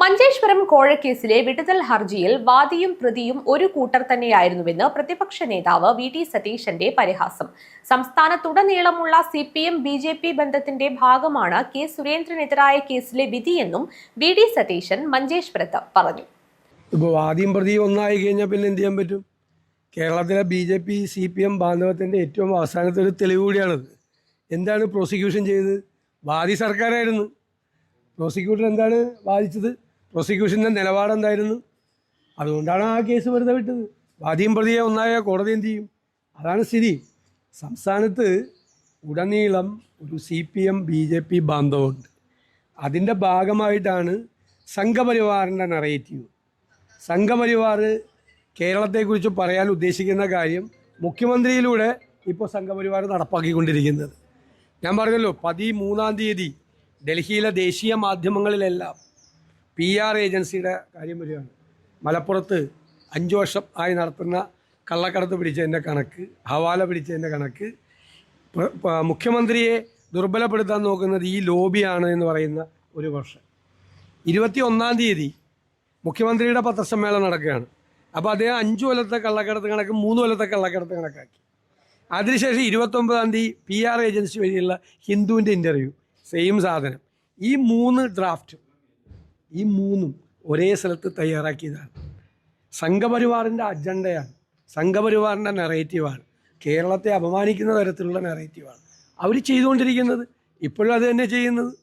മഞ്ചേശ്വരം കോഴക്കേസിലെ വിടുതൽ ഹർജിയിൽ വാദിയും പ്രതിയും ഒരു കൂട്ടർ തന്നെയായിരുന്നുവെന്ന് പ്രതിപക്ഷ നേതാവ് വി ടി സതീശന്റെ പരിഹാസം. സംസ്ഥാനത്തുടനീളമുള്ള C P M B J P ബന്ധത്തിന്റെ ഭാഗമാണ് കെ സുരേന്ദ്രനെതിരായ കേസിലെ വിധിയെന്നും വി ഡി സതീശൻ മഞ്ചേശ്വരത്ത് പറഞ്ഞു. ഇപ്പോൾ വാദിയും പ്രതിയും ഒന്നായി കഴിഞ്ഞാൽ പിന്നെ എന്ത് ചെയ്യാൻ പറ്റും? കേരളത്തിലെ B J P C P M ബാന്ധവത്തിന്റെ ഏറ്റവും അവസാനത്തെ ഒരു തെളിവ് കൂടിയാണത്. എന്താണ് പ്രോസിക്യൂഷൻ ചെയ്തത്? വാദി സർക്കാരായിരുന്നു. പ്രോസിക്യൂട്ടർ എന്താണ് വാദിച്ചത്? പ്രോസിക്യൂഷന്റെ നിലപാട് എന്തായിരുന്നു അതുകൊണ്ടാണ് ആ കേസ് വെറുതെ വിട്ടത്. വാദിയും പ്രതിയെ ഒന്നായ കോടതി എന്ത് ചെയ്യും? അതാണ് സ്ഥിതി. സംസ്ഥാനത്ത് ഉടനീളം ഒരു C P M B J P ബാന്ധവമുണ്ട്. അതിന്റെ ഭാഗമായിട്ടാണ് സംഘപരിവാറിന്റെ നറേറ്റീവ് സംഘപരിവാർ കേരളത്തെക്കുറിച്ച് പറയാൻ ഉദ്ദേശിക്കുന്ന കാര്യം മുഖ്യമന്ത്രിയിലൂടെ ഇപ്പോൾ സംഘപരിവാർ നടപ്പാക്കിക്കൊണ്ടിരിക്കുന്നത്. ഞാൻ പറഞ്ഞല്ലോ പതിമൂന്നാം തീയതി ഡൽഹിയിലെ ദേശീയ മാധ്യമങ്ങളിലെല്ലാം പി ആർ ഏജൻസിയുടെ കാര്യം വരികയാണ്. മലപ്പുറത്ത് അഞ്ച് വർഷം ആയി നടത്തുന്ന കള്ളക്കടത്ത് പിടിച്ചതിന്റെ കണക്ക് ഹവാല പിടിച്ചതിന്റെ കണക്ക് മുഖ്യമന്ത്രിയെ ദുർബലപ്പെടുത്താൻ നോക്കുന്നത് ഈ ലോബിയാണ് എന്ന് പറയുന്ന ഒരു വർഷം. ഇരുപത്തി ഒന്നാം തീയതി മുഖ്യമന്ത്രിയുടെ പത്രസമ്മേളനം നടക്കുകയാണ്. അപ്പോൾ അദ്ദേഹം അഞ്ച് കൊല്ലത്തെ കള്ളക്കടത്ത് കണക്ക് മൂന്ന് കൊല്ലത്തെ കള്ളക്കടത്ത് കണക്കാക്കി. അതിനുശേഷം ഇരുപത്തൊമ്പതാം തീയതി പി ആർ ഏജൻസി വഴിയുള്ള ഹിന്ദുവിന്റെ ഇന്റർവ്യൂ സെയിം സാധനം. ഈ മൂന്ന് ഡ്രാഫ്റ്റും ഈ മൂന്നും ഒരേ സ്ഥലത്ത് തയ്യാറാക്കിയതാണ്. സംഘപരിവാറിന്റെ അജണ്ടയാണ്. സംഘപരിവാറിന്റെ നെറേറ്റീവാണ് കേരളത്തെ അപമാനിക്കുന്ന തരത്തിലുള്ള നെറേറ്റീവാണ് അവർ ചെയ്തുകൊണ്ടിരിക്കുന്നത് ഇപ്പോഴും അത് തന്നെ ചെയ്യുന്നത്.